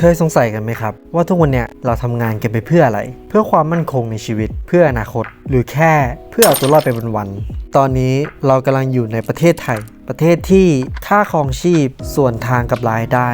เคยสงสัยกันไหมครับ ว่าทุกวันเนี้ยเราทำงานกันไปเพื่ออะไร เพื่อความมั่นคงในชีวิต เพื่ออนาคต หรือแค่เพื่อเอาตัวรอดไปวันๆตอนนี้เรากำลังอยู่ในประเทศไทย ประเทศที่ค่าครองชีพส่วนทางกับรายได้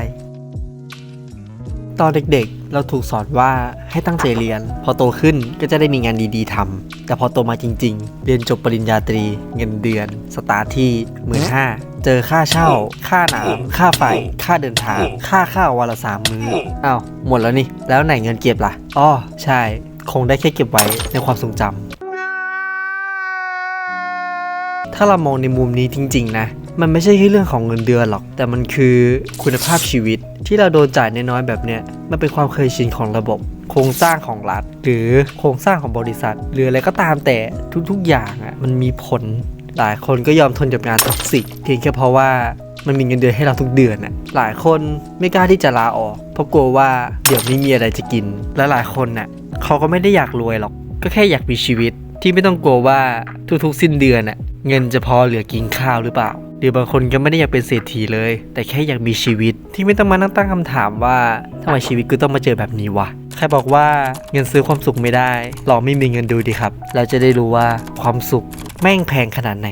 ตอนเด็กๆ เราถูกสอนว่าให้ตั้งใจเรียน พอโตขึ้นก็จะได้มีงานดีๆทำแต่พอโตมาจริง ๆ เรียนจบปริญญาตรี เงินเดือน สตาร์ทที่หมื่นห้า เจอค่าเช่า ค่าน้ำค่าไฟ ค่าเดินทาง ค่าข้าววันละสามมื้ออ้าวหมดแล้วนี่ แล้วไหนเงินเก็บล่ะอ้อใช่ คงได้แค่เก็บไว้ในความทรงจำถ้าเรามองในมุมนี้จริง ๆ นะ มันไม่ใช่แค่เรื่องของเงินเดือนหรอก แต่มันคือคุณภาพชีวิตที่เราโดนจ่ายน้อยๆแบบเนี้ยมันเป็นความเคยชินของระบบ โครงสร้างของรัฐ หรือโครงสร้างของบริษัท หรืออะไรก็ตามแต่ทุกๆอย่างอะมันมีผล หลายคนก็ยอมทนกับงานท็อกซิกเพียงแค่เพราะว่ามันมีเงินเดือนให้เราทุกเดือนน่ะหลายคนไม่กล้าที่จะลาออกเพราะกลัวว่าเดี๋ยวไม่มีอะไรจะกิน และหลายคนน่ะเขาก็ไม่ได้อยากรวยหรอก ก็แค่อยากมีชีวิตที่ไม่ต้องกลัวว่าทุกๆ สิ้นเดือนน่ะเงินจะพอเหลือกินข้าวหรือเปล่า หรือบางคนก็ไม่ได้อยากเป็นเศรษฐีเลย แต่แค่อยากมีชีวิตที่ไม่ต้องมานั่งตั้งคำถามว่าทำไมชีวิตกูต้องมาเจอแบบนี้วะใครบอกว่าเงินซื้อความสุขไม่ได้ลองไม่มีเงินดูดีครับ เราจะได้รู้ว่าความสุข แม่งแพงขนาดไหน